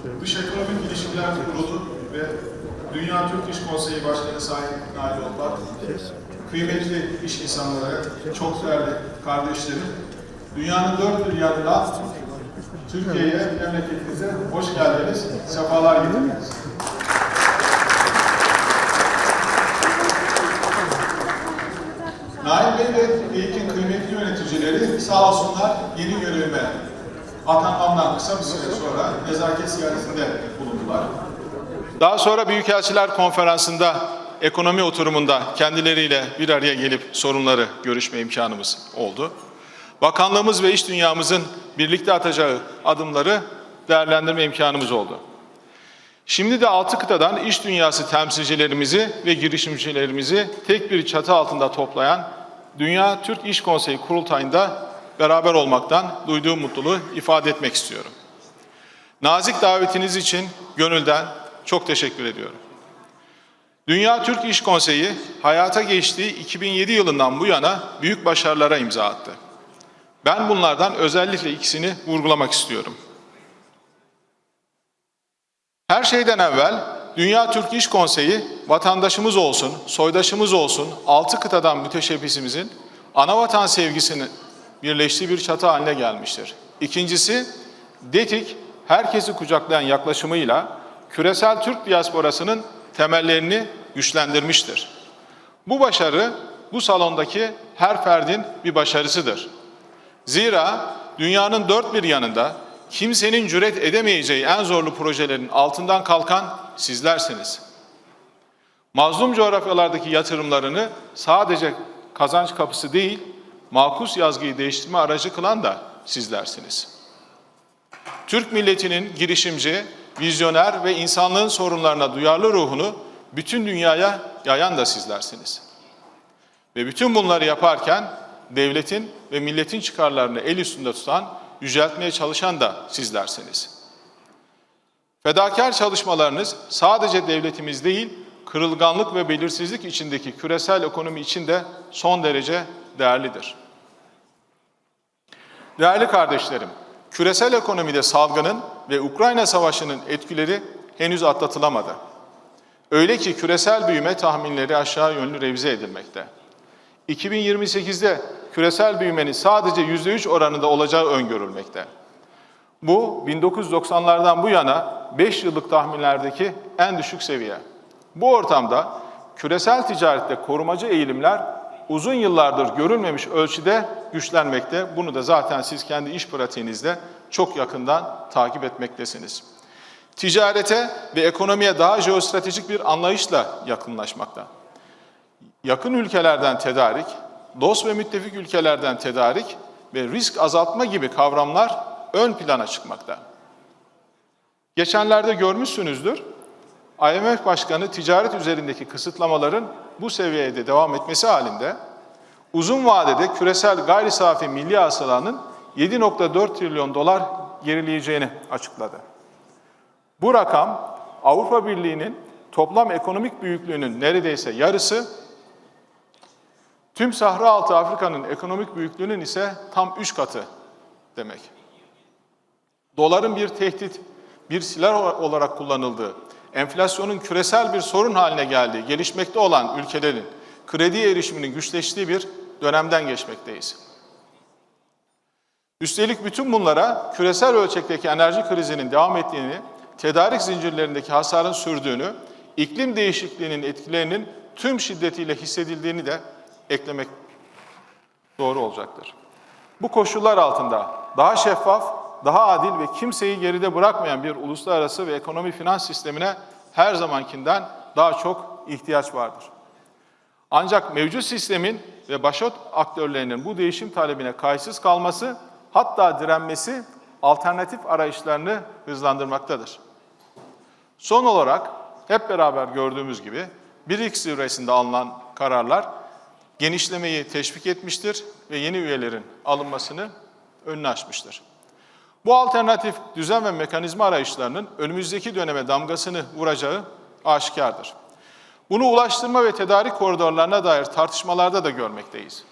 Dış Ekonomik İlişkiler Kurulu ve Dünya Türk İş Konseyi Başkanı Sayın Nail Olpak, kıymetli iş insanları, çok değerli kardeşlerim, dünyanın dört bir yanından Türkiye'ye, memleketinize hoş geldiniz, sefalar getirdiniz. Nail Bey ve İlkin kıymetli yöneticileri sağ olsunlar yeni görevime atanmamdan kısa bir süre sonra nezaket ziyaretinde bulundular. Daha sonra Büyükelçiler Konferansı'nda ekonomi oturumunda kendileriyle bir araya gelip sorunları görüşme imkanımız oldu. Bakanlığımız ve iş dünyamızın birlikte atacağı adımları değerlendirme imkanımız oldu. Şimdi de altı kıtadan iş dünyası temsilcilerimizi ve girişimcilerimizi tek bir çatı altında toplayan Dünya Türk İş Konseyi kurultayında beraber olmaktan duyduğum mutluluğu ifade etmek istiyorum. Nazik davetiniz için gönülden çok teşekkür ediyorum. Dünya Türk İş Konseyi hayata geçtiği 2007 yılından bu yana büyük başarılara imza attı. Ben bunlardan özellikle ikisini vurgulamak istiyorum. Her şeyden evvel Dünya Türk İş Konseyi vatandaşımız olsun, soydaşımız olsun, altı kıtadan müteşebbisimizin ana vatan sevgisini birleştiği bir çatı haline gelmiştir. İkincisi, DETİK herkesi kucaklayan yaklaşımıyla küresel Türk diasporasının temellerini güçlendirmiştir. Bu başarı bu salondaki her ferdin bir başarısıdır. Zira dünyanın dört bir yanında kimsenin cüret edemeyeceği en zorlu projelerin altından kalkan sizlersiniz. Mazlum coğrafyalardaki yatırımlarını sadece kazanç kapısı değil, makus yazgıyı değiştirme aracı kılan da sizlersiniz. Türk milletinin girişimci, vizyoner ve insanlığın sorunlarına duyarlı ruhunu bütün dünyaya yayan da sizlersiniz. Ve bütün bunları yaparken devletin ve milletin çıkarlarını el üstünde tutan, yüceltmeye çalışan da sizlersiniz. Fedakar çalışmalarınız sadece devletimiz değil, kırılganlık ve belirsizlik içindeki küresel ekonomi için de son derece değerlidir. Değerli kardeşlerim, küresel ekonomide salgının ve Ukrayna Savaşı'nın etkileri henüz atlatılamadı. Öyle ki küresel büyüme tahminleri aşağı yönlü revize edilmekte. 2028'de küresel büyümenin sadece %3 oranında olacağı öngörülmekte. Bu 1990'lardan bu yana 5 yıllık tahminlerdeki en düşük seviye. Bu ortamda küresel ticarette korumacı eğilimler uzun yıllardır görülmemiş ölçüde güçlenmekte. Bunu da zaten siz kendi iş pratiğinizde çok yakından takip etmektesiniz. Ticarete ve ekonomiye daha jeostratejik bir anlayışla yakınlaşmakta. Yakın ülkelerden tedarik, dost ve müttefik ülkelerden tedarik ve risk azaltma gibi kavramlar ön plana çıkmakta. Geçenlerde görmüşsünüzdür, IMF Başkanı ticaret üzerindeki kısıtlamaların bu seviyede devam etmesi halinde uzun vadede küresel gayri safi milli hasılanın 7.4 trilyon dolar gerileyeceğini açıkladı. Bu rakam Avrupa Birliği'nin toplam ekonomik büyüklüğünün neredeyse yarısı, tüm Sahra Altı Afrika'nın ekonomik büyüklüğünün ise tam 3 katı demek. Doların bir tehdit, bir silah olarak kullanıldığı, enflasyonun küresel bir sorun haline geldiği, gelişmekte olan ülkelerin kredi erişiminin güçleştiği bir dönemden geçmekteyiz. Üstelik bütün bunlara küresel ölçekteki enerji krizinin devam ettiğini, tedarik zincirlerindeki hasarın sürdüğünü, iklim değişikliğinin etkilerinin tüm şiddetiyle hissedildiğini de eklemek doğru olacaktır. Bu koşullar altında daha şeffaf, daha adil ve kimseyi geride bırakmayan bir uluslararası ve ekonomi finans sistemine her zamankinden daha çok ihtiyaç vardır. Ancak mevcut sistemin ve başot aktörlerinin bu değişim talebine kayıtsız kalması, hatta direnmesi alternatif arayışlarını hızlandırmaktadır. Son olarak hep beraber gördüğümüz gibi BRICS zirvesinde alınan kararlar genişlemeyi teşvik etmiştir ve yeni üyelerin alınmasını önünü açmıştır. Bu alternatif düzen ve mekanizma arayışlarının önümüzdeki döneme damgasını vuracağı aşikardır. Bunu ulaştırma ve tedarik koridorlarına dair tartışmalarda da görmekteyiz.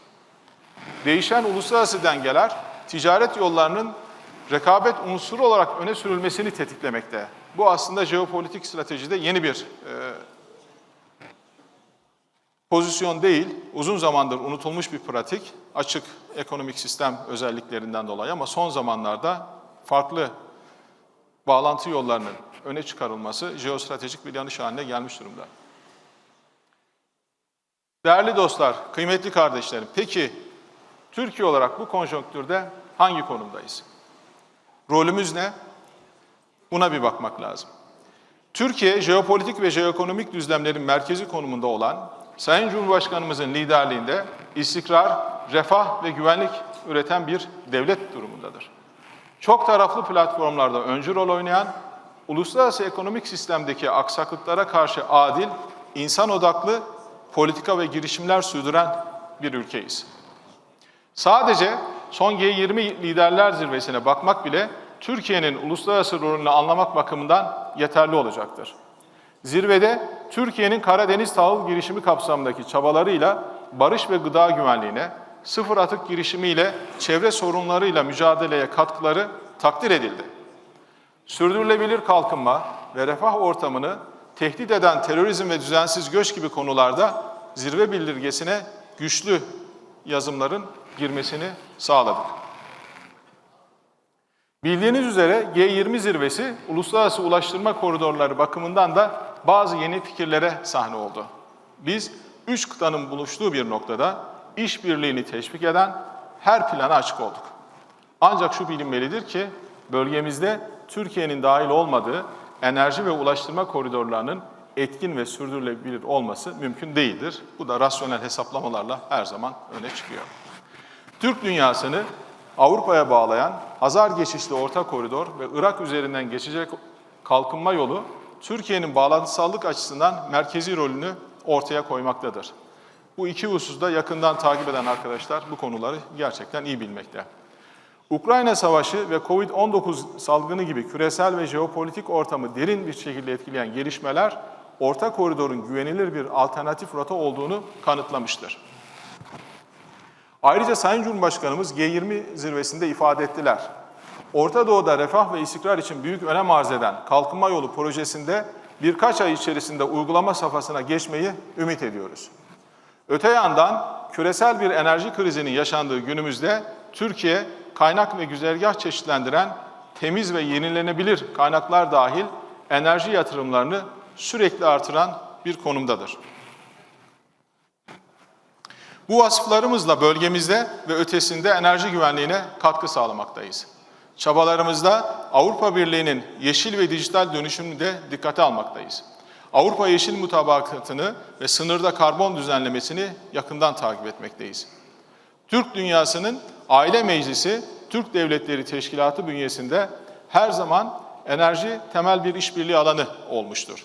Değişen uluslararası dengeler ticaret yollarının rekabet unsuru olarak öne sürülmesini tetiklemekte. Bu aslında jeopolitik stratejide yeni bir e, pozisyon değil, uzun zamandır unutulmuş bir pratik, açık ekonomik sistem özelliklerinden dolayı ama son zamanlarda farklı bağlantı yollarının öne çıkarılması jeostratejik bir yanlış haline gelmiş durumda. Değerli dostlar, kıymetli kardeşlerim, peki Türkiye olarak bu konjonktürde hangi konumdayız? Rolümüz ne? Buna bir bakmak lazım. Türkiye, jeopolitik ve jeoekonomik düzlemlerin merkezi konumunda olan Sayın Cumhurbaşkanımızın liderliğinde istikrar, refah ve güvenlik üreten bir devlet durumundadır. Çok taraflı platformlarda öncü rol oynayan, uluslararası ekonomik sistemdeki aksaklıklara karşı adil, insan odaklı politika ve girişimler sürdüren bir ülkeyiz. Sadece son G20 liderler zirvesine bakmak bile Türkiye'nin uluslararası rolünü anlamak bakımından yeterli olacaktır. Zirvede Türkiye'nin Karadeniz tahıl girişimi kapsamındaki çabalarıyla barış ve gıda güvenliğine, sıfır atık girişimiyle çevre sorunlarıyla mücadeleye katkıları takdir edildi. Sürdürülebilir kalkınma ve refah ortamını tehdit eden terörizm ve düzensiz göç gibi konularda zirve bildirgesine güçlü yazımların girmesini sağladık. Bildiğiniz üzere G20 zirvesi uluslararası ulaştırma koridorları bakımından da bazı yeni fikirlere sahne oldu. Biz üç kıtanın buluştuğu bir noktada işbirliğini teşvik eden her plana açık olduk. Ancak şu bilinmelidir ki bölgemizde Türkiye'nin dahil olmadığı enerji ve ulaştırma koridorlarının etkin ve sürdürülebilir olması mümkün değildir. Bu da rasyonel hesaplamalarla her zaman öne çıkıyor. Türk dünyasını Avrupa'ya bağlayan Hazar geçişli orta koridor ve Irak üzerinden geçecek kalkınma yolu Türkiye'nin bağlantısallık açısından merkezi rolünü ortaya koymaktadır. Bu iki hususta yakından takip eden arkadaşlar bu konuları gerçekten iyi bilmekte. Ukrayna Savaşı ve Covid-19 salgını gibi küresel ve jeopolitik ortamı derin bir şekilde etkileyen gelişmeler, orta koridorun güvenilir bir alternatif rota olduğunu kanıtlamıştır. Ayrıca Sayın Cumhurbaşkanımız G20 zirvesinde ifade ettiler. Orta Doğu'da refah ve istikrar için büyük önem arz eden Kalkınma Yolu projesinde birkaç ay içerisinde uygulama safhasına geçmeyi ümit ediyoruz. Öte yandan küresel bir enerji krizinin yaşandığı günümüzde Türkiye kaynak ve güzergah çeşitlendiren temiz ve yenilenebilir kaynaklar dahil enerji yatırımlarını sürekli artıran bir konumdadır. Bu vasıflarımızla bölgemizde ve ötesinde enerji güvenliğine katkı sağlamaktayız. Çabalarımızda Avrupa Birliği'nin yeşil ve dijital dönüşümünü de dikkate almaktayız. Avrupa Yeşil Mutabakatı'nı ve sınırda karbon düzenlemesini yakından takip etmekteyiz. Türk dünyasının Aile Meclisi, Türk Devletleri Teşkilatı bünyesinde her zaman enerji temel bir işbirliği alanı olmuştur.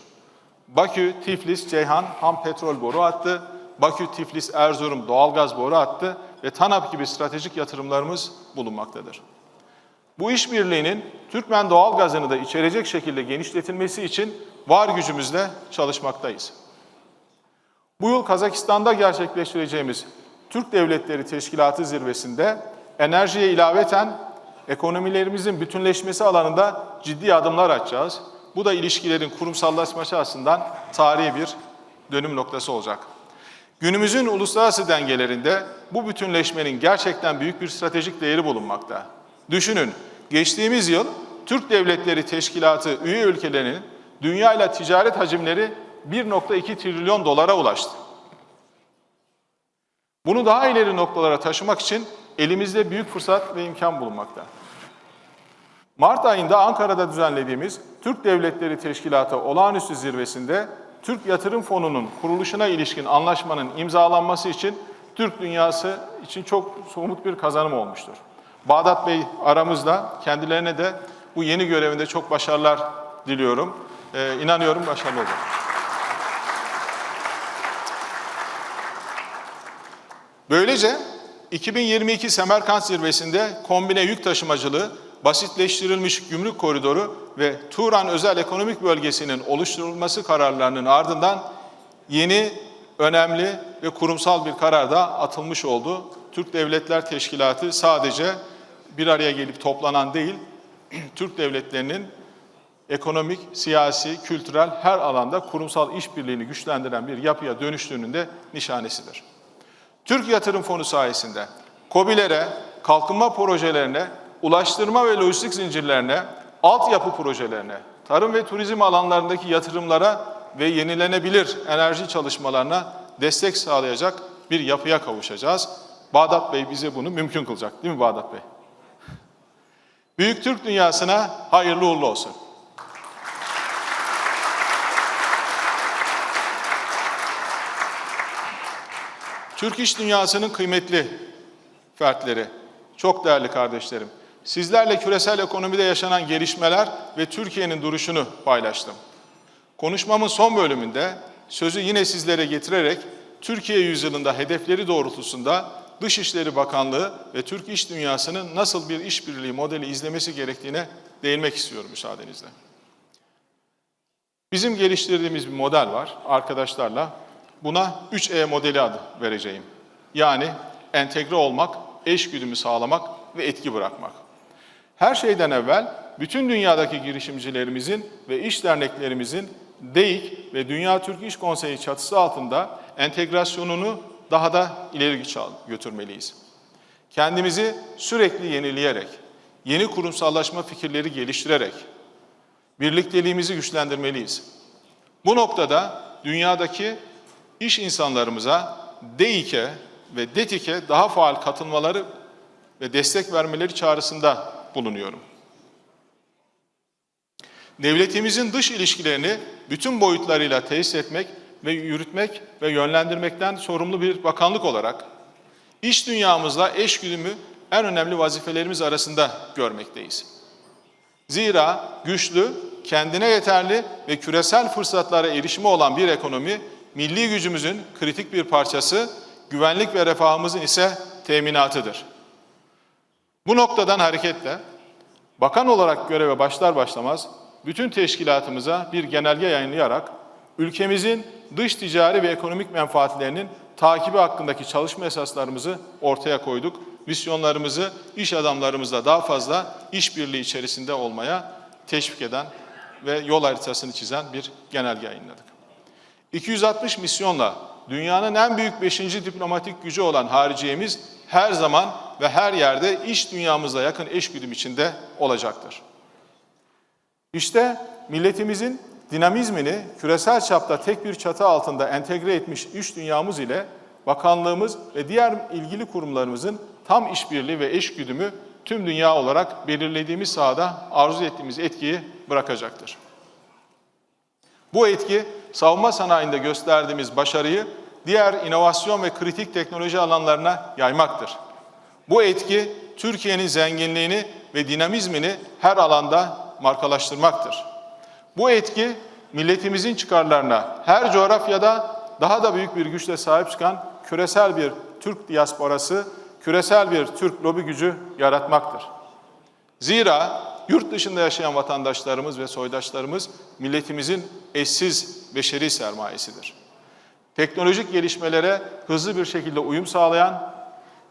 Bakü, Tiflis, Ceyhan ham petrol boru hattı, Bakü, Tiflis, Erzurum doğalgaz boru hattı ve TANAP gibi stratejik yatırımlarımız bulunmaktadır. Bu işbirliğinin Türkmen doğalgazını da içerecek şekilde genişletilmesi için var gücümüzle çalışmaktayız. Bu yıl Kazakistan'da gerçekleştireceğimiz Türk Devletleri Teşkilatı zirvesinde enerjiye ilaveten ekonomilerimizin bütünleşmesi alanında ciddi adımlar atacağız. Bu da ilişkilerin kurumsallaşması açısından tarihi bir dönüm noktası olacak. Günümüzün uluslararası dengelerinde bu bütünleşmenin gerçekten büyük bir stratejik değeri bulunmakta. Düşünün, geçtiğimiz yıl Türk Devletleri Teşkilatı üye ülkelerinin dünya ile ticaret hacimleri 1.2 trilyon dolara ulaştı. Bunu daha ileri noktalara taşımak için elimizde büyük fırsat ve imkan bulunmakta. Mart ayında Ankara'da düzenlediğimiz Türk Devletleri Teşkilatı olağanüstü zirvesinde Türk Yatırım Fonu'nun kuruluşuna ilişkin anlaşmanın imzalanması için Türk dünyası için çok somut bir kazanım olmuştur. Bağdat Bey aramızda, kendilerine de bu yeni görevinde çok başarılar diliyorum. Ee, inanıyorum başarılı olacak. Böylece 2022 Semerkant Zirvesi'nde kombine yük taşımacılığı, basitleştirilmiş gümrük koridoru ve Turan Özel Ekonomik Bölgesi'nin oluşturulması kararlarının ardından yeni, önemli ve kurumsal bir karar da atılmış oldu. Türk Devletler Teşkilatı sadece bir araya gelip toplanan değil, Türk devletlerinin ekonomik, siyasi, kültürel her alanda kurumsal işbirliğini güçlendiren bir yapıya dönüştüğünün de nişanesidir. Türk Yatırım Fonu sayesinde KOBİ'lere, kalkınma projelerine, ulaştırma ve lojistik zincirlerine, altyapı projelerine, tarım ve turizm alanlarındaki yatırımlara ve yenilenebilir enerji çalışmalarına destek sağlayacak bir yapıya kavuşacağız. Bağdat Bey bize bunu mümkün kılacak değil mi Bağdat Bey? Büyük Türk dünyasına hayırlı uğurlu olsun. Türk iş dünyasının kıymetli fertleri, çok değerli kardeşlerim. Sizlerle küresel ekonomide yaşanan gelişmeler ve Türkiye'nin duruşunu paylaştım. Konuşmamın son bölümünde sözü yine sizlere getirerek Türkiye yüzyılında hedefleri doğrultusunda Dışişleri Bakanlığı ve Türk iş dünyasının nasıl bir işbirliği modeli izlemesi gerektiğine değinmek istiyorum müsaadenizle. Bizim geliştirdiğimiz bir model var arkadaşlarla. Buna 3E modeli adı vereceğim. Yani entegre olmak, eşgüdümü sağlamak ve etki bırakmak. Her şeyden evvel bütün dünyadaki girişimcilerimizin ve iş derneklerimizin DEİK ve Dünya Türk İş Konseyi çatısı altında entegrasyonunu daha da ileri götürmeliyiz. Kendimizi sürekli yenileyerek, yeni kurumsallaşma fikirleri geliştirerek, birlikteliğimizi güçlendirmeliyiz. Bu noktada dünyadaki iş insanlarımıza DEİK'e ve DETİK'e daha faal katılmaları ve destek vermeleri çağrısında bulunuyorum. Devletimizin dış ilişkilerini bütün boyutlarıyla tesis etmek ve yürütmek ve yönlendirmekten sorumlu bir bakanlık olarak iş dünyamızla eşgüdümü en önemli vazifelerimiz arasında görmekteyiz. Zira güçlü, kendine yeterli ve küresel fırsatlara erişimi olan bir ekonomi, milli gücümüzün kritik bir parçası, güvenlik ve refahımızın ise teminatıdır. Bu noktadan hareketle, bakan olarak göreve başlar başlamaz, bütün teşkilatımıza bir genelge yayınlayarak, ülkemizin dış ticari ve ekonomik menfaatlerinin takibi hakkındaki çalışma esaslarımızı ortaya koyduk. Misyonlarımızı iş adamlarımızla daha fazla işbirliği içerisinde olmaya teşvik eden ve yol haritasını çizen bir genelge yayınladık. 260 misyonla dünyanın en büyük 5. diplomatik gücü olan hariciyemiz her zaman ve her yerde iş dünyamızla yakın eşgüdüm içinde olacaktır. İşte milletimizin dinamizmini küresel çapta tek bir çatı altında entegre etmiş iş dünyamız ile bakanlığımız ve diğer ilgili kurumlarımızın tam işbirliği ve eşgüdümü tüm dünya olarak belirlediğimiz sahada arzu ettiğimiz etkiyi bırakacaktır. Bu etki savunma sanayinde gösterdiğimiz başarıyı diğer inovasyon ve kritik teknoloji alanlarına yaymaktır. Bu etki Türkiye'nin zenginliğini ve dinamizmini her alanda markalaştırmaktır. Bu etki milletimizin çıkarlarına her coğrafyada daha da büyük bir güçle sahip çıkan küresel bir Türk diasporası, küresel bir Türk lobi gücü yaratmaktır. Zira yurt dışında yaşayan vatandaşlarımız ve soydaşlarımız milletimizin eşsiz beşeri sermayesidir. Teknolojik gelişmelere hızlı bir şekilde uyum sağlayan,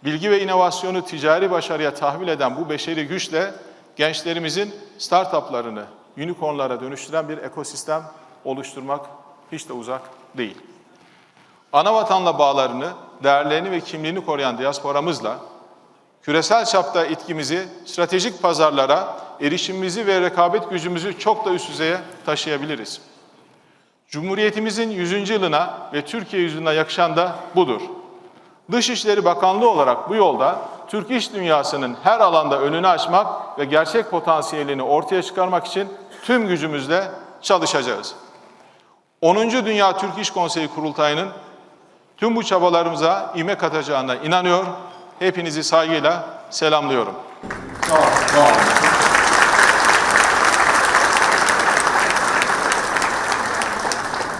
bilgi ve inovasyonu ticari başarıya tahvil eden bu beşeri güçle gençlerimizin startuplarını unicornlara dönüştüren bir ekosistem oluşturmak hiç de uzak değil. Ana vatanla bağlarını, değerlerini ve kimliğini koruyan diasporamızla küresel çapta etkimizi stratejik pazarlara, erişimimizi ve rekabet gücümüzü çok da üst düzeye taşıyabiliriz. Cumhuriyetimizin 100. yılına ve Türkiye yüzyılına yakışan da budur. Dışişleri Bakanlığı olarak bu yolda Türk iş dünyasının her alanda önünü açmak ve gerçek potansiyelini ortaya çıkarmak için tüm gücümüzle çalışacağız. 10. Dünya Türk İş Konseyi Kurultayı'nın tüm bu çabalarımıza ime katacağına inanıyor. Hepinizi saygıyla selamlıyorum. Sağ olun, sağ olun.